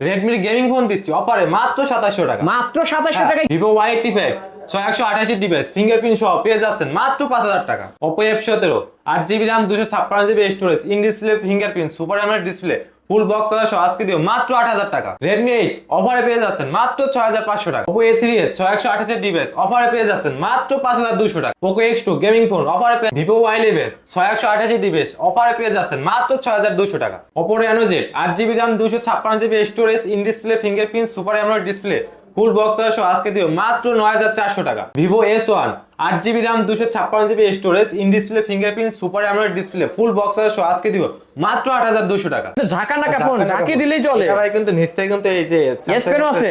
Redmi gaming phone দিচ্ছি অফারে মাত্র সাতাশশো টাকা। মাত্র সাতাশশো টাকা ভিভো ওয়াই এইটটি ফাইভ ছয় একশো আঠাশি ডিভাইস ফিঙ্গারপ্রিন্ট সহ পেয়ে যাচ্ছেন মাত্র পাঁচ হাজার টাকা। ওপো এফ সতেরো আট জিবি রাম দুশো ছাপ্পান্ন GB storage in display fingerprint super AMOLED display full box সহ আজকে দিও। মাত্র আট হাজার টাকা। রেডমি এইট অফারে পেয়ে যাচ্ছেন মাত্র ছয় হাজার পাঁচশো টাকা। ওপো এ থ্রি এস ছয় একশো আঠাশি ডিভাইস অফারে পেয়ে যাচ্ছেন মাত্র পাঁচ হাজার দুশো টাকা। Poco X two gaming phone অফারে পেয়ে ভিভো ওয়াই ইলেভেন ছয় একশো আঠাশি ডিভাইস অফারে পেয়ে যাচ্ছেন মাত্র ছয় হাজার দুশো টাকা। ওপো রেনো জেড আট জিবি র্যাম দুশো ছাপ্পান্ন GB storage in display fingerprint super AMOLED display full box সহ আজকে দিও। মাত্র নয় হাজার চারশো টাকা। ভিভো এস ওয়ান আট জিবি র্যাম দুশো ছাপ্পান্ন GB storage in display fingerprint super AMOLED display full box সহ আজকে দিব মাত্র আট হাজার দুশো টাকা। ঝাঁকা নাকা ফোন ঝাঁকি দিলেই চলে। ভাই কিন্তু নিচ থেকে কিন্তু এই যে এস পেন আছে।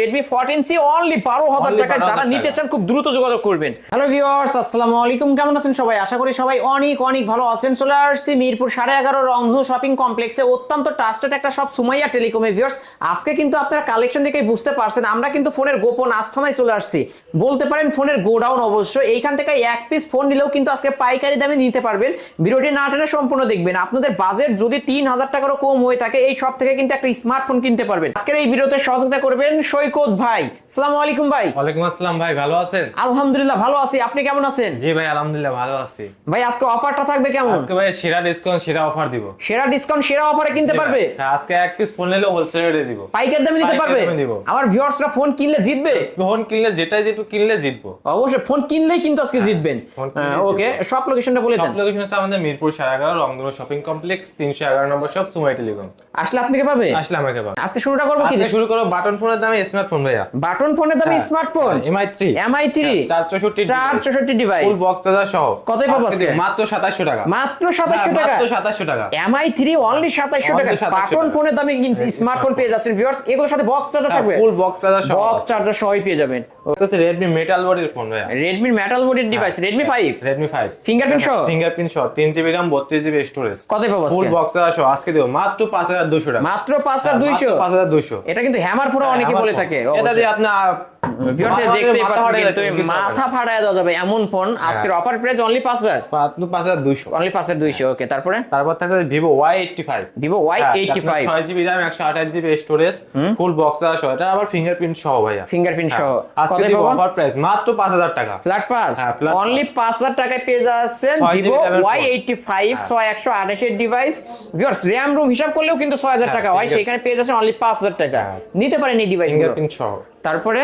রেডমি ফোরটিন সি অনলি বারো হাজার টাকায় যারা নিতে চান খুব দ্রুত যোগাযোগ করবেন। হ্যালো ভিউয়ার্স আসসালামু আলাইকুম। কেমন আছেন সবাই? আশা করি সবাই অনেক অনেক ভালো আছেন। চলে আসছি মিরপুর সাড়ে এগারো রংধু শপিং কমপ্লেক্সে অত্যন্ত ট্রাস্টেড একটা সব সুমাইয়া টেলিকমে ভিউয়ার্স আজকে কিন্তু আপনারা কালেকশন দেখেই বুঝতে পারছেন আমরা কিন্তু ফোনের গোপন আস্থানায় চলে আসছি বলতে পারেন ফোনের গোডাউন অবশ্য এইখান থেকে এক পিস ফোন নিলেও কিন্তু আজকে পাইকারি দামে নিতে পারবেন। ভিডিওটি না টেনে সম্পূর্ণ দেখবেন। আপনাদের বাজেট যদি তিন হাজার টাকারও কম হয়ে থাকে এই সব থেকে কিন্তু একটা স্মার্টফোন কিনতে পারবেন। আজকের এই ভিডিওতে সহযোগিতা করবেন সৈকত ভাই। সালামু আলাইকুম ভাই। ওয়ালাইকুম আসসালাম ভাই ভালো আছেন? আলহামদুলিল্লাহ ভালো আছি। আপনি কেমন আছেন? জি ভাই আলহামদুলিল্লাহ ভালো আছি। ভাই আজকে অফারটা থাকবে কেমন? আজকে ভাই সেরা ডিসকাউন্ট সেরা অফার দিব। সেরা ডিসকাউন্ট সেরা অফারে কিনতে পারবে? হ্যাঁ আজকে এক পিস ফোন নিলে হোলসেল রেটে দিব। পাইকার দামে নিতে পারবে। আমার ভিউয়ার্সরা ফোন কিনলে জিতবে? ফোন কিনলে যেটাই যেটু কিনলে জিতবো। অবশ্যই ফোন কিনলেই কিন্তু আজকে জিতবেন। ওকে সব লোকেশনটা বলে দেন। লোকেশন হচ্ছে আমাদের মিরপুর সাড়ে এগারো রংধনু শপিং কমপ্লেক্স তিনশো এগারো নম্বর সব সুমাই টেলিকম আসলে আপনি কে পাবে আসলে আমাকে পাবেন। আজকে শুরুটা করব কি? শুরু করো বাটন ফোনের দামে স্মার্টফোন ভাইয়া। বাটন ফোনের দামে হ্যাঁ। Smartphone Mi three Mi three চার চৌষট্টি চার চৌষট্টি ডিভাইস ফুল বক্স চার্জার সহ কতই পাবো আজকে? মাত্র সাতাশশো টাকা। মাত্র সাতাশশো হ্যাঁ, টাকা। মাত্র সাতাশশো টাকা। এমআই থ্রি অনলি সাতাশশো টাকা। 2700 বাটন ফোনের দামে স্মার্টফোন পেয়ে যাচ্ছেন ভিউয়ার্স এগুলোর সাথে বক্স চার্জার থাকবে। ফুল বক্স চার্জার সহ। বক্স চার্জার সহই পেয়ে যাবেন। হচ্ছে রেডমি মেটাল বডির ফোন মেটাল বডির ডিভাইস সহ? ফিঙ্গারপ্রিন্ট সহ স্টোরেজ পাবো ফুল আজকে? বক্স দেবো মাত্র টাকা। মাত্র এটা কিন্তু হ্যামার অনেকে বলে থাকে এটা দিয়ে আপনার ভিউয়ার্স দেখতেই পাচ্ছেন কিন্তু। মাথা ফাটায় দেওয়া যাবে এমন ফোন আজকের offer price only only okay তারপরে? তারপর থাকছে Vivo Y eighty five Vivo Y eighty five ছয় জিবি র্যাম একশো আঠাশ জিবি স্টোরেজ ফুল বক্স এটা আবার ফিঙ্গারপ্রিন্ট সহ ভাইয়া। ফিঙ্গারপ্রিন্ট সহ। হ্যাঁ, আজকে পাবো অফার প্রাইস মাত্র পাঁচ হাজার টাকা। ফ্ল্যাট পাস হ্যাঁ, অনলি পাঁচ হাজার টাকায় পেয়ে যাচ্ছেন ছয় Vivo GB Y phone। Eighty five ছয় একশো আঠাশের ডিভাইস ভিউয়ার্স রুম হিসাব করলেও কিন্তু ছয় হাজার হ্যাঁ, টাকা হয়। সেখানে পেয়ে যাচ্ছেন অনলি পাঁচ হাজার টাকা। হ্যাঁ। নিতে পারেন এই তারপরে?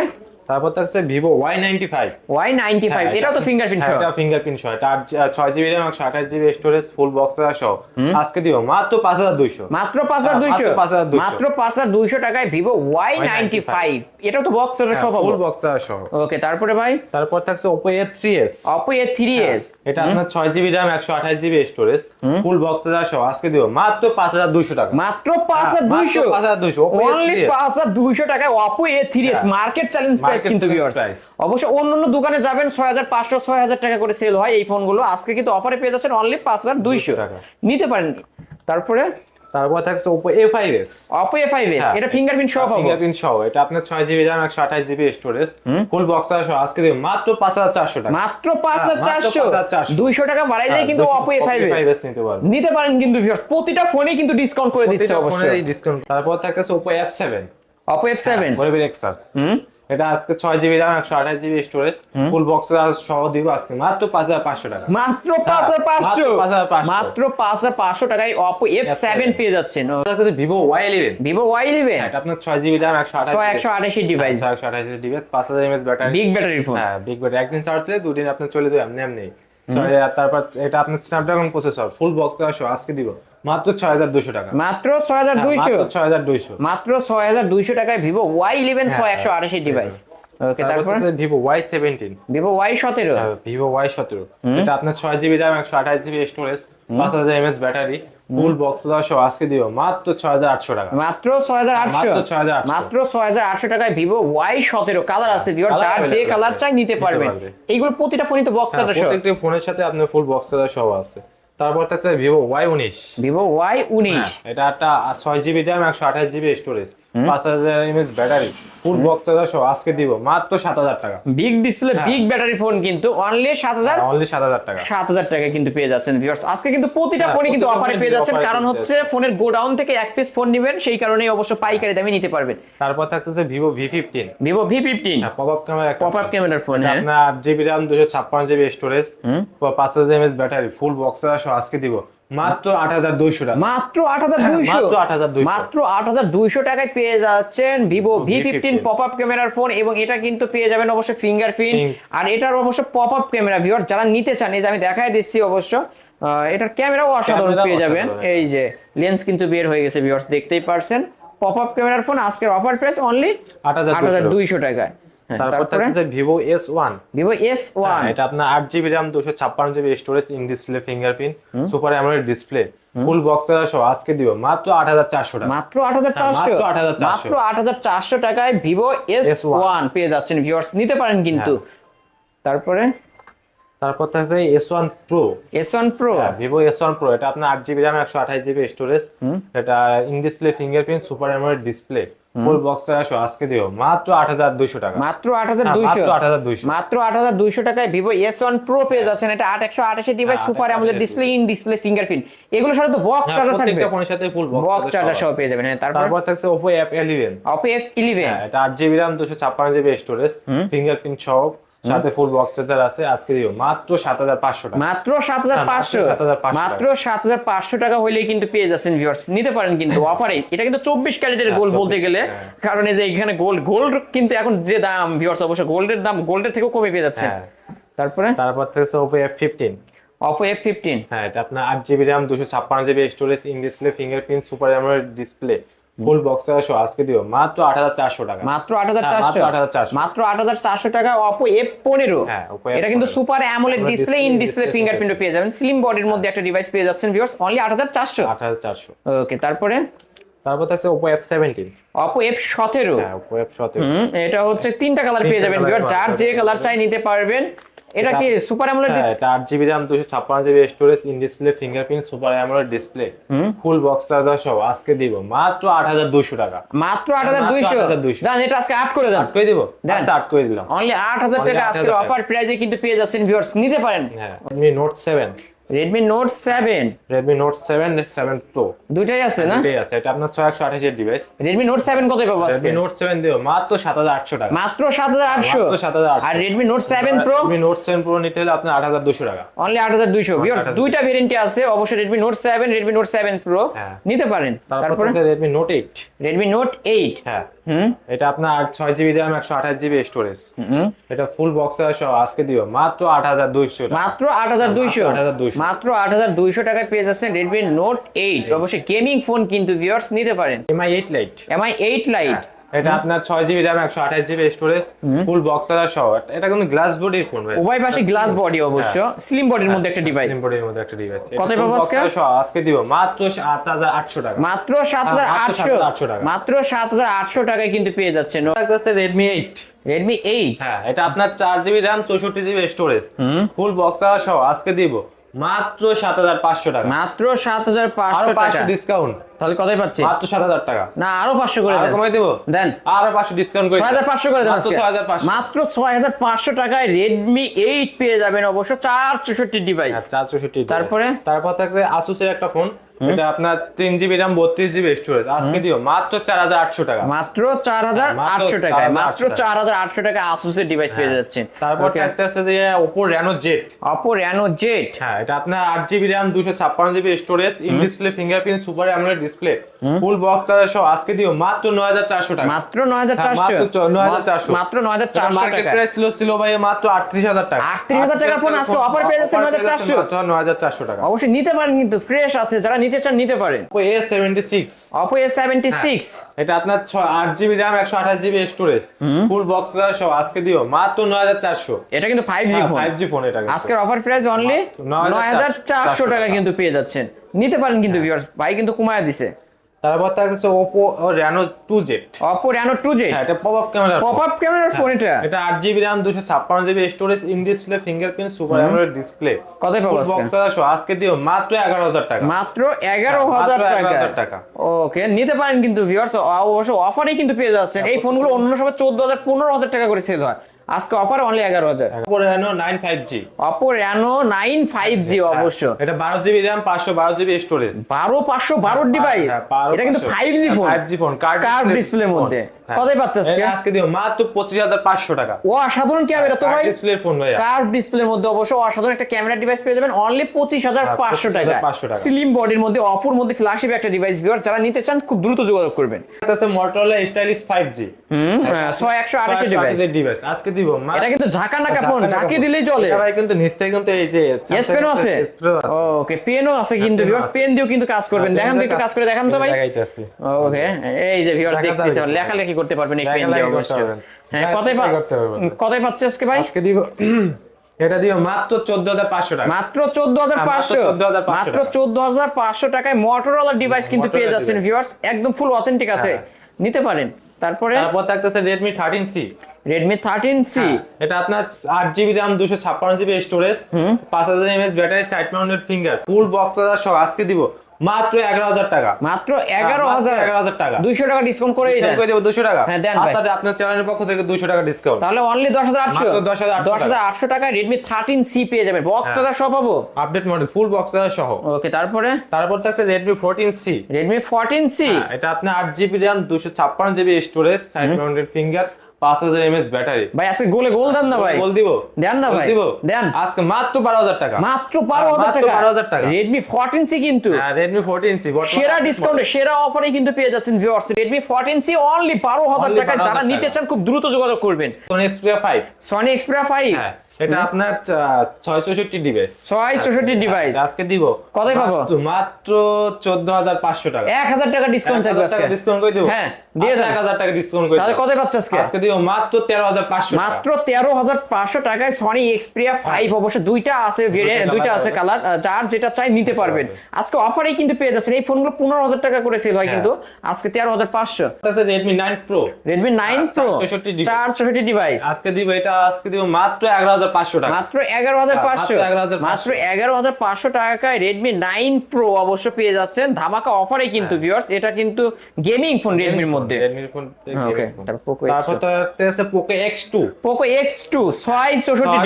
তারপর থাকছে Vivo Y ninety five Y ninety five এটাও তো ফিঙ্গারপ্রিন্ট সহ। এটা ফিঙ্গারপ্রিন্ট সহ। এটা ছয় জিবি র্যাম একশো আঠাশ জিবি স্টোরেজ ফুল বক্স সহ। আজকে দিব মাত্র পাঁচ হাজার দুইশো। মাত্র পাঁচ হাজার হ্যাঁ, দুইশো। মাত্র 5,200 মাত্র পাঁচ হাজার দুইশো টাকায় ভিভো ওয়াই নাইনটি ফাইভ এটাও তো বক্স সহ ফুল পাবো বক্স সহ ওকে তারপরে ভাই? তারপর থাকছে এস অপো এ থ্রি এস এটা আপনার ছয় জিবি র্যাম একশো আঠাশ জিবি স্টোরেজ ফুল বক্স সহ আজকে দিব মাত্র পাঁচ হাজার দুইশো টাকা। মাত্র পাঁচ হাজার হ্যাঁ, দুইশো। মাত্র 5200 Oppo অনলি A3s পাঁচ হাজার দুইশো টাকায় এস হ্যাঁ। মার্কেট চ্যালেঞ্জ প্রাইস কিন্তু price। অবশ্য অন্য অন্য দোকানে যাবেন ছয় হাজার পাঁচশো ছয় হাজার টাকা করে সেল হয় এই ফোনগুলো আজকে কিন্তু অফারে পেয়ে যাচ্ছেন অনলি হাজার দুইশো টাকা। নিতে পারেন। তারপরে তারপর থাকছে Oppo A five S Oppo A five S হ্যাঁ। এটা ফিঙ্গারপ্রিন্ট সহ পাবো। ফিঙ্গারপ্রিন্ট সহ। এটা আপনার ছয় জিবি র্যাম একশো আঠাশ জিবি স্টোরেজ ফুল বক্স সহ। আজকে দিব মাত্র পাঁচ হাজার চারশো টাকা। মাত্র পাঁচ হাজার হ্যাঁ, চারশো। 5,400 দুইশো টাকা বাড়াই যায় কিন্তু অপো এ ফাইভ এস নিতে পারবেন নিতে পারেন কিন্তু viewers। প্রতিটা ফোনে কিন্তু ডিসকাউন্ট করে দিচ্ছে অবশ্যই। ডিসকাউন্ট তারপর থাকতেছে Oppo F seven Oppo F seven XR হুম? এটা আজকে ছয় জিবি র্যাম একশো আঠাশ জিবি স্টোরেজ ফুল বক্স সহ দিব আজকে। মাত্র পাঁচ হাজার পাঁচশো টাকা। মাত্র পাঁচ হাজার পাঁচশো? মাত্র পাঁচ হাজার পাঁচশো টাকায় অপো এফ সেভেন পেয়ে যাচ্ছেন। Vivo Y eleven Vivo Y eleven আপনার ছয় জিবি র্যাম একশো আঠাশ একশো আঠাশি ডিভাইস ছয় একশো আঠাশ ডিভাইস পাঁচ হাজার mAh battery big battery phone হ্যাঁ বিগ ব্যাটারি একদিন চার্জ দিলে দুদিন আপনার চলে যাবে এমনি এমনি। তারপর এটা আপনার স্ন্যাপড্রাগন প্রসেসর ফুল বক্স সহ আজকে দিব। মাত্র ছয় হাজার দুশো টাকা। মাত্র ছয় হাজার দুইশো? ছয় হাজার দুইশো। মাত্র ছয় হাজার দুইশো টাকায় ভিভো ওয়াই ইলেভেন ছয় একশো আঠাশি ডিভাইস ওকে তারপর Vivo Y seventeen Vivo Y সতেরো। ভিভো ওয়াই সতেরো। এটা আপনার ছয় জিবি র্যাম একশো আঠাশ জিবি স্টোরেজ পাঁচ হাজার এমএস ব্যাটারি ফুল বক্স সহ আজকে দিব মাত্র ছয় হাজার আটশো টাকা। মাত্র ছয় হাজার আটশো। মাত্র 6,800 মাত্র ছয় হাজার আটশো টাকায় ভিভো ওয়াই সতেরো। কালার আছে Colour যার যে কালার চাই নিতে পারবেন। পারবে। এইগুলো প্রতিটা ফোনই তো বক্স হ্যাঁ, আছে সব। প্রত্যেকটি ফোনের সাথে আপনার ফুল বক্স সহ আছে। তারপর থাকছে ভিভো ওয়াই উনিশ। ভিভো ওয়াই উনিশ। এটা একটা ছয় জিবি র্যাম একশো আঠাশ জিবি স্টোরেজ পাঁচ হাজার mAh battery full box charger সহ আজকে দিব। মাত্র সাত হাজার টাকা। বিগ ডিসপ্লে হ্যাঁ। বিগ ব্যাটারি ফোন কিন্তু অনলি সাত হাজার অনলি সাত হাজার টাকা। সাত হাজার টাকা কিন্তু পেয়ে যাচ্ছেন ভিউয়ার্স আজকে কিন্তু প্রতিটা হ্যাঁ, ফোনে কিন্তু অফারে পেয়ে যাচ্ছেন। কারণ হচ্ছে ফোনের গোডাউন থেকে এক পিস ফোন নেবেন সেই কারণেই অবশ্য পাইকারি দামে নিতে পারবেন। তারপর থাকতেছে Vivo V fifteen Vivo V fifteen pop up camera pop up ক্যামেরার ফোন হ্যাঁ। আপনার আট জিবি র্যাম দুশো ছাপ্পান্ন জিবি স্টোরেজ পাঁচ হাজার mAh battery full box charger সহ আজকে দিব। মাত্র আট হাজার দুইশো টাকা। মাত্র আট হাজার দুইশো। হ্যাঁ, মাত্র 8,200 মাত্র আট হাজার দুইশো টাকায় পেয়ে যাচ্ছেন Vivo V fifteen pop up ক্যামেরার ফোন এবং এটা কিন্তু পেয়ে যাবেন অবশ্যই ফিঙ্গারপ্রিন্ট আর এটার অবশ্য পপ আপ ক্যামেরা ভিউয়ার যারা নিতে চান এই যে আমি দেখাই দিচ্ছি অবশ্য এটার ক্যামেরাও অসাধারণ পেয়ে যাবেন। এই যে লেন্স কিন্তু বের হয়ে গেছে ভিউয়ার্স দেখতেই পারছেন। পপ আপ ক্যামেরার ফোন আজকের অফার প্রাইস অনলি আট হাজার দুইশো টাকায়। তারপর তারপরে? Vivo S one Vivo S one এটা আপনার আট জিবি র্যাম দুশো ছাপ্পান্ন GB storage in display fingerprint super AMOLED display full box charger সহ আজকে দিব মাত্র আট হাজার চারশো টাকা। মাত্র আট হাজার চারশো? মাত্র আট হাজার চারশো। টাকায় ভিভো এস S1 ওয়ান পেয়ে যাচ্ছেন ভিউয়ার্স নিতে পারেন কিন্তু। হ্যাঁ। তারপরে? তারপর থাকবে S one pro S one pro Vivo S one pro এটা আপনার আট জিবি র্যাম একশো আঠাশ জিবি স্টোরেজ এটা in display fingerprint super AMOLED display full box আসো আজকে দিও। মাত্র আট হাজার দুইশো টাকা। মাত্র আট হাজার দুইশো। আট হাজার 8,200 মাত্র আট হাজার দুইশো টাকায় ভিভো এস ওয়ান প্রো পেয়ে যাচ্ছেন। এটা আট একশো আঠাশি ডিভাইস হ্যাঁ, super 800 AMOLED display in display fingerprint এগুলো সাথে তো বক্স হ্যাঁ, চার্জার থাকবে। প্রত্যেকটা ফোনের সাথে ফুল বক্স চার্জার সহ পেয়ে যাবেন। হ্যাঁ তারপর থাকছে Oppo F eleven Oppo F eleven হ্যাঁ এটা আট জিবি রাম দুশো ছাপ্পান্ন জিবি স্টোরেজ ফিঙ্গারপ্রিন্ট সহ সাথে ফুল বক্স চার্জার আছে আজকে দিব মাত্র সাত হাজার পাঁচশো টাকা। মাত্র সাত হাজার হ্যাঁ, পাঁচশো মাত্র 7,500 সাত হাজার পাঁচশো টাকা হইলেই কিন্তু পেয়ে যাচ্ছেন ভিউয়ার্স নিতে পারেন কিন্তু অফারে এটা কিন্তু চব্বিশ ক্যারেটের হ্যাঁ, গোল্ড বলতে গেলে। হ্যাঁ। কারণ এই যে এখানে গোল্ড গোল্ড কিন্তু এখন যে দাম ভিউয়ার্স অবশ্য গোল্ডের দাম গোল্ডের থেকেও কমে পেয়ে যাচ্ছে। হ্যাঁ। তারপরে? তারপর থাকছে Oppo F fifteen Oppo F fifteen হ্যাঁ এটা আপনার আট জিবি র্যাম দুশো ছাপ্পান্ন GB storage in display fingerprint super AMOLED display full box সহ আজকে দিব মাত্র আট হাজার চারশো টাকা। মাত্র আট হাজার হ্যাঁ, চারশো মাত্র 8,400 মাত্র আট হাজার চারশো টাকা অপো এফ পনেরো। হ্যাঁ, এটা কিন্তু super AMOLED display in display ফিঙ্গারপ্রিন্টও পেয়ে যাবেন। স্লিম বডির মধ্যে একটা ডিভাইস পেয়ে যাচ্ছেন ভিউয়ার্স অনলি আট হাজার চারশো। আট হাজার চারশো। ওকে তারপরে? তারপর এফ সেভেন্টিন অপো এফ সতেরো। হ্যাঁ ওপো এফ সতেরো। এটা হচ্ছে তিনটা কালার পেয়ে যাবেন ভিউয়ার যার যে কালার চাই নিতে পারবেন। এটা কি সুপার অ্যামোলেড এটা 8GB RAM 256GB storage in display fingerprint super AMOLED display full box charger সহ আজকে দিব। মাত্র 8200 টাকা। মাত্র হ্যাঁ, 8200 জান এটা আজকে আট করে দেন। আট করে দেব। আচ্ছা আট করে দিলাম। অনলি 8000 টাকা আজকে অফার প্রাইসে কিন্তু পেয়ে যাচ্ছেন ভিউয়ার্স নিতে পারেন। হ্যাঁ Note 7 Redmi Note 7 Redmi Note 7 seven 7 Pro আছে না? দুটাই আছে। এটা আপনার 6828 এর ডিভাইস Redmi Note 7 কত পাবো আজকে? Redmi Note 7 দিও। মাত্র 7800 টাকা। মাত্র 7800 মাত্র 7800 আর Redmi Note 7 Pro? Redmi Note 7 Pro নিতে হলে আপনার 8200 টাকা। অনলি 8200 বিয়ার দুইটা ভেরিয়েন্টে আছে। অবশ্যই Redmi Note 7 Redmi Note 7 Pro হ্যাঁ। নিতে পারেন। তারপর Redmi Note 8 Redmi Note 8 হ্যাঁ। এটা আপনার ছয় জিবি দাম একশো আঠাশ জিবি স্টোরেজ এটা ফুল বক্স আজকে দিও। মাত্র 8200 মাত্র 8200 8200 মাত্র আট হাজার দুইশো টাকায় পেয়ে যাচ্ছেন রেডমি নোট এইট অবশ্যই গেমিং ফোন কিন্তু ভিউয়ার্স নিতে পারেন। Mi eight lite Mi eight lite এটা আপনার ছয় জিবি র্যাম একশো আঠাশ জিবি স্টোরেজ ফুল বক্স সহ। এটা কিন্তু গ্লাস বডির ফোন ভাই। উভয় পাশে গ্লাস বডি অবশ্য। স্লিম বডির মধ্যে একটা ডিভাইস body এর মধ্যে একটা ডিভাইস কত পাবো আজকে? আজকে দিব মাত্র আট হাজার আটশো টাকা। মাত্র সাত হাজার মাত্র আটশো 7,800 টাকা। মাত্র সাত হাজার আটশো টাকায় কিন্তু পেয়ে যাচ্ছেন। থাকতেছে রেডমি এইট রেডমি এইট হ্যাঁ এটা আপনার চার জিবি র্যাম চৌষট্টি জিবি স্টোরেজ ফুল বক্স সহ আজকে দিব। মাত্র সাত হাজার পাঁচশো টাকা। মাত্র সাত হাজার পাঁচশো টাকা। ডিসকাউন্ট তাহলে কতই পাচ্ছি? মাত্র সাত হাজার টাকা। না আরও পাঁচশো করে কমাই দেবো? দেন। আরও পাঁচশো ডিসকাউন্ট করে হাজার পাঁচশো করে দেন মাত্র ছয় হাজার পাঁচশো। মাত্র ছয় হাজার পাঁচশো টাকায় রেডমি এইট পেয়ে যাবেন অবশ্য চার চৌষট্টি ডিভাইস হ্যাঁ, চার চৌষট্টি তারপরে? তারপর থাকবে আসুসের একটা ফোন এটা আপনার তিন জিবি র্যাম বত্রিশ জিবি স্টোরেজ আজকে দিও মাত্র চার হাজার আটশো টাকা। মাত্র চার হাজার হ্যাঁ, আটশো টাকায় মাত্র চার হাজার আটশো টাকা আসুসের ডিভাইস পেয়ে যাচ্ছেন। তারপর থাকতে আছে যে Oppo Reno Z Oppo Reno Z হ্যাঁ এটা আপনার আট জিবি র্যাম দুশো ছাপ্পান্ন GB storage in display fingerprint super AMOLED display full box charger সহ আজকে দিও মাত্র নয় হাজার চারশো টাকা। মাত্র নয় হাজার হ্যাঁ, চারশো মাত্র চ- 9,400 মাত্র নয় হাজার চারশো মার্কেট টাকা। প্রাইস ছিল ছিল ভাই মাত্র আটত্রিশ হাজার টাকা। 38,000 টাকার ফোন আজকে offer পেয়ে যাচ্ছে 9,400 নয় হাজার চারশো। টাকা অবশ্যই নিতে পারেন কিন্তু ফ্রেশ আছে। যারা নিতে চান নিতে পারেন। Oppo A seventy six Oppo A seventy six এটা আপনার ছয় আট জিবি র্যাম একশো আঠাশ জিবি স্টোরেজ ফুল বক্স সব আজকে দিও মাত্র নয় হাজার চারশো। এটা কিন্তু five G phone five G phone এটা। আজকের অফার প্রাইস অনলি নয় নয় হাজার হাজার চারশো চারশো টাকা। টাকা। কিন্তু পেয়ে যাচ্ছেন। নিতে পারেন কিন্তু ভিউয়ার্স ভাই কিন্তু কমায় দিছে। তারপর থাকছে Oppo Reno two Z Oppo Reno two Z হ্যাঁ এটা pop up camera pop up ক্যামেরার ফোন এটা? এটা আট জিবি র্যাম দুশো ছাপ্পান্ন GB storage in display fingerprint super AMOLED display কতই পাবো আজকে? বক্স আজকে দিও মাত্র এগারো হাজার টাকা। মাত্র এগারো হাজার টাকা। 11,000 টাকা। ওকে নিতে পারেন কিন্তু ভিউয়ার্স অবশ্য অফারেই কিন্তু পেয়ে যাচ্ছেন। এই ফোনগুলো অন্য সময় চোদ্দ হাজার পনেরো হাজার টাকা করে সেল হয়। আজকে অফার অনলি এগারো হাজার। Oppo Reno nine five G Oppo Reno nine five G অবশ্য। এটা বারো জিবি র্যাম পাঁচশো বারো জিবি স্টোরেজ বারো পাঁচশো বারো ডিভাইস এটা কিন্তু five G phone five G phone card ডিসপ্লের মধ্যে। হ্যাঁ। কতই পাচ্ছে আজকে? আজকে দিও মাত্র পঁচিশ হাজার পাঁচশো টাকা। ও অসাধারণ ক্যামেরা। তো ভাই ডিসপ্লের ফোন ভাইয়া। কার্ভ ডিসপ্লের মধ্যে অবশ্য অসাধারণ একটা ক্যামেরা ডিভাইস পেয়ে যাবেন। অনলি পঁচিশ হাজার পাঁচশো টাকা 25,500 টাকা। স্লিম বডির মধ্যে অপর মধ্যে একটা ডিভাইস ভিউয়ার যারা নিতে চান খুব দ্রুত যোগাযোগ করবেন। আছে স্টাইলিশ ফাইভ জি হুম ছয় একশো আঠাশি ডিভাইস ডিভাইস আজকে দিব এটা কিন্তু ঝাঁকা নাকা ফোন ঝাঁকা দিলেই। চলে। এটা ভাই কিন্তু নিচ থেকে কিন্তু এই যে এস পেনও আছে। আছে। ওকে পেনও আছে কিন্তু পেনও ভিউয়ার্স আছে। পেন দিয়েও কিন্তু কাজ করবেন। দেখান তো একটু কাজ করে দেখান তো ভাই। ওকে এই যে ভিউয়ার্স দেখা। দেখতেছেন। লেখালেখি করতে পারবেন এই পেন দিয়ে হ্যাঁ পা- করতে পাচ্ছে আজকে ভাই? আজকে দিব এটা দিও মাত্র চোদ্দ হাজার পাঁচশো টাকা। মাত্র চোদ্দ হাজার হ্যাঁ, মাত্র পাঁচশো 14,500 মাত্র চোদ্দ হাজার পাঁচশো টাকায় মোটরোলা ডিভাইস কিন্তু পেয়ে যাচ্ছেন ভিউয়ার্স একদম ফুল অথেন্টিক আছে। হ্যাঁ। নিতে পারেন। তারপরে? তারপর থাকতেছে Redmi thirteen C Redmi thirteen C এটা আপনার আট জিবি র্যাম দুশো ছাপ্পান্ন জিবি স্টোরেজ পাঁচ হাজার mAh battery side mounted finger full box সব আজকে দিব। মাত্র এগারো হাজার টাকা। মাত্র এগারো হাজার। এগারো হাজার টাকা। দুইশো টাকা ডিসকাউন্ট করে করে দেবো দুশো টাকা। হ্যাঁ, দেন ভাই। আপনার চ্যানেলের পক্ষ থেকে দুশো টাকা ডিসকাউন্ট তাহলে অনলি দশ হাজার আটশো। মাত্র 10,800 দশ হাজার আটশো টাকায় রেডমি থার্টিন সি পেয়ে যাবেন। বক্স হ্যাঁ। চার্জার সব পাবো? আপডেট মডেল ফুল বক্স সহ। ওকে তারপরে? তারপর থাকছে Redmi fourteen C Redmi fourteen C এটা আপনার আট জিবি র্যাম দুশো ছাপ্পান্ন GB storage side mounted finger পাঁচ হাজার এমএস ব্যাটারি। ভাই আজকে গোলে গোল দেন না ভাই। বল দিব? দেন না ভাই। দিব? দেন। আজকে মাত্র বারো হাজার টাকা। মাত্র বারো হাজার টাকা। 12,000 টাকা। রেডমি ফোরটিন সি কিন্তু। হ্যাঁ রেডমি ফোরটিন সি সেরা ডিসকাউন্টে সেরা অফারে কিন্তু পেয়ে যাচ্ছেন viewers Redmi fourteen C only বারো হাজার টাকায় যারা নিতে চান খুব দ্রুত যোগাযোগ করবেন। Sony Xperia five Sony Xperia five হ্যাঁ এটা আপনার ছয় চৌষট্টি ডিভাইস ছয় চৌষট্টি ডিভাইস আজকে দিব। কতই পাবো? মাত্র- চোদ্দ হাজার পাঁচশো টাকা। এক হাজার টাকা ডিসকাউন্ট থাকবে ডিসকাউন্ট করে দিব। হ্যাঁ, দিয়ে দেন। হাজার টাকা ডিসকাউন্ট করে তাহলে কত পাচ্ছে আজকে? আজকে দিব মাত্র মাত্র টাকায় সনি এক্সপ্রিয়া ফাইভ অবশ্য দুইটা আছে ভেরিয়েন্ট দুইটা আছে কালার যার যেটা চাই নিতে পারবেন। আজকে অফারেই কিন্তু পেয়ে যাচ্ছেন। এই ফোনগুলো পনেরো হাজার টাকা করে সেল হয়। কিন্তু। আজকে তেরো হাজার পাঁচশো। আছে Redmi nine pro Redmi nine pro 464 device। চার চৌষট্টি ডিভাইস আজকে দিব এটা আজকে দিব মাত্র এগারো হাজার পাঁচশো টাকা। মাত্র এগারো হাজার পাঁচশো। মাত্র 11,500 মাত্র এগারো হাজার পাঁচশো টাকায় রেডমি নাইন প্রো অবশ্য পেয়ে যাচ্ছেন। ধামাকা অফারে কিন্তু হ্যাঁ। ভিউয়ার্স এটা কিন্তু গেমিং ফোন রেডমির মধ্যে। রেডমির ফোন তারপর Poco তারপর X2 তো আছে Poco X two Poco X two ছয় চৌষট্টি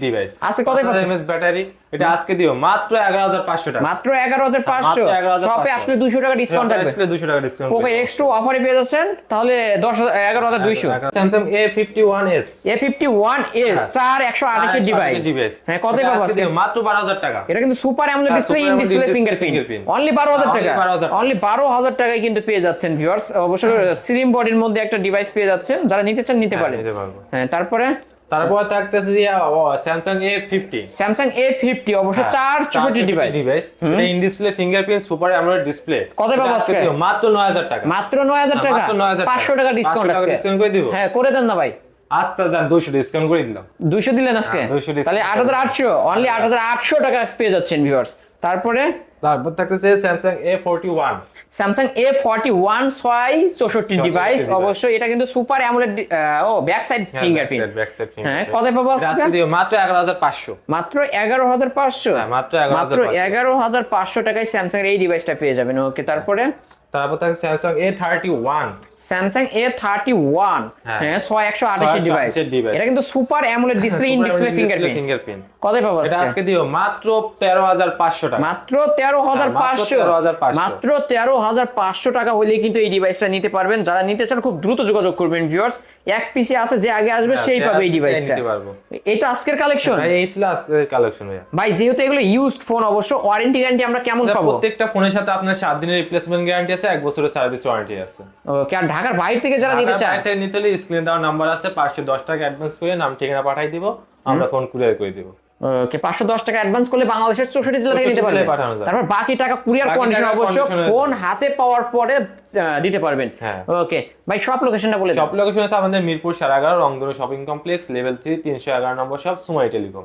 ডিভাইস আছে কত? এমএস ব্যাটারি এটা আজকে দিও। মাত্র এগারো হাজার পাঁচশো টাকা। মাত্র এগারো হাজার পাঁচশো? 11,500 শপে আসলে টাকা ডিসকাউন্ট থাকবে। আসলে টাকা ডিসকাউন্ট পোকো এক্স টু অফারে পেয়ে যাচ্ছেন তাহলে হ্যাঁ। ডিভাইস হ্যাঁ কতই পাবো আজকে মাত্র বারো হাজার টাকা। এটা কিন্তু সুপার অ্যামোলেড হ্যাঁ, display in display fingerprint only বারো হাজার Only টাকা অনলি বারো হাজার টাকায় কিন্তু পেয়ে যাচ্ছেন ভিউয়ার্স অবশ্য স্লিম বডির মধ্যে একটা ডিভাইস পেয়ে যাচ্ছেন। যারা নিতে চান নিতে পারেন। হ্যাঁ তারপরে? তারপর থাকতেছে যে Samsung A fifty Samsung A fifty অবশ্য চার চৌষট্টি ডিভাইস ডিভাইস এটা in display fingerprint super AMOLED display কত পাবো আজকে? মাত্র নয় হাজার টাকা। মাত্র নয় হাজার হ্যাঁ, টাকা? মাত্র 9,000 টাকা। পাঁচশো টাকা। ডিসকাউন্ট 500 আজকে। discount করে দিব? হ্যাঁ করে দেন না ভাই। আচ্ছা যান দুশো ডিসকাউন্ট করে দিলাম। দুইশো দিলেন আজকে? হ্যাঁ, 200 তাহলে আট হাজার আটশো অনলি আট হাজার আটশো টাকা পেয়ে যাচ্ছেন ভিউয়ার্স তারপরে তারপর থাকতেছে Samsung A forty one Samsung A forty one ছয় চৌষট্টি ডিভাইস অবশ্যই এটা কিন্তু সুপার অ্যামোলেড ও ব্যাক সাইড ফিঙ্গারপ্রিন্ট হ্যাঁ কত পাবো মাত্র এগারো হাজার পাঁচশো। মাত্র এগারো হাজার পাঁচশো? হ্যাঁ, মাত্র মাত্র এগারো হাজার পাঁচশো টাকায় স্যামসাং এর এই ডিভাইসটা পেয়ে যাবেন। ওকে তারপরে? তারপর থাকছে Samsung A thirty one Samsung A thirty one হ্যাঁ। হ্যাঁ ছয় একশো আঠাশি ডিভাইস এটা কিন্তু super AMOLED display in display fingerprint fingerprint পাবো এটা আজকে? দিও মাত্র তেরো হাজার পাঁচশো টাকা। মাত্র তেরো হাজার হ্যাঁ, পাঁচশো। মাত্র তেরো হাজার পাঁচশো টাকা হলেই কিন্তু এই ডিভাইসটা নিতে পারবেন। যারা নিতে চান খুব দ্রুত যোগাযোগ করবেন ভিউয়ার্স এক পিসে আছে যে আগে আসবে হ্যাঁ, সেই পাবে এই ডিভাইসটা তো আজকের কালেকশন ভাই এই ছিল আজকের কালেকশন ভাই যেহেতু এগুলো ইউজড ফোন অবশ্য ওয়ারেন্টি গ্যারান্টি আমরা কেমন এটা পাবো? প্রত্যেকটা ফোনের সাথে আপনার সাত দিনের রিপ্লেসমেন্ট গ্যারান্টি আছে এক বছরের সার্ভিস ওয়ারেন্টি আছে। ওকে আর ঢাকার বাইরে থেকে যারা নিতে চায়? বাইরে নিতে হলে স্ক্রিনে দেওয়া নাম্বার আছে পাঁচশো দশ টাকা অ্যাডভান্স করে নাম ঠিকানা পাঠিয়ে দিব আমরা ফোন কুরিয়ার করে দিব। ওকে পাঁচশো দশ টাকা অ্যাডভান্স করলে বাংলাদেশের চৌষট্টি জেলা থেকে নিতে পারবেন। তারপর বাকি টাকা কুরিয়ার কন্ডিশন অবশ্য ফোন হাতে পাওয়ার পরে দিতে পারবেন। হ্যাঁ। ওকে ভাই সব লোকেশনটা বলে সব লোকেশন আছে আমাদের মিরপুর সাড়ে এগারো রংধনু শপিং কমপ্লেক্স লেভেল থ্রি তিনশো এগারো নম্বর সব সুমাই টেলিকম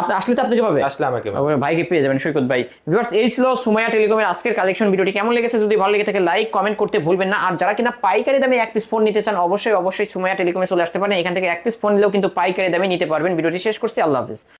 আপনি আসলে তো আপনাকে পাবে? আসলে আমাকে ভাইকে পেয়ে যাবেন সৈকত ভাই। ভিউয়ার্স এই ছিল সুমাইয়া টেলিকমের আজকের কালেকশন ভিডিওটি কেমন লেগেছে যদি ভালো লেগে থাকে লাইক কমেন্ট করতে ভুলবেন না। আর যারা কিনা পাইকারি দামে এক পিস ফোন নিতে চান অবশ্যই অবশ্যই সুমাইয়া টেলিকমে চলে আসতে পারেন। এখান থেকে এক পিস ফোন নিলেও কিন্তু পাইকারি দামে নিতে পারবেন। ভিডিওটি শেষ করছি আল্লাহ হাফিজ।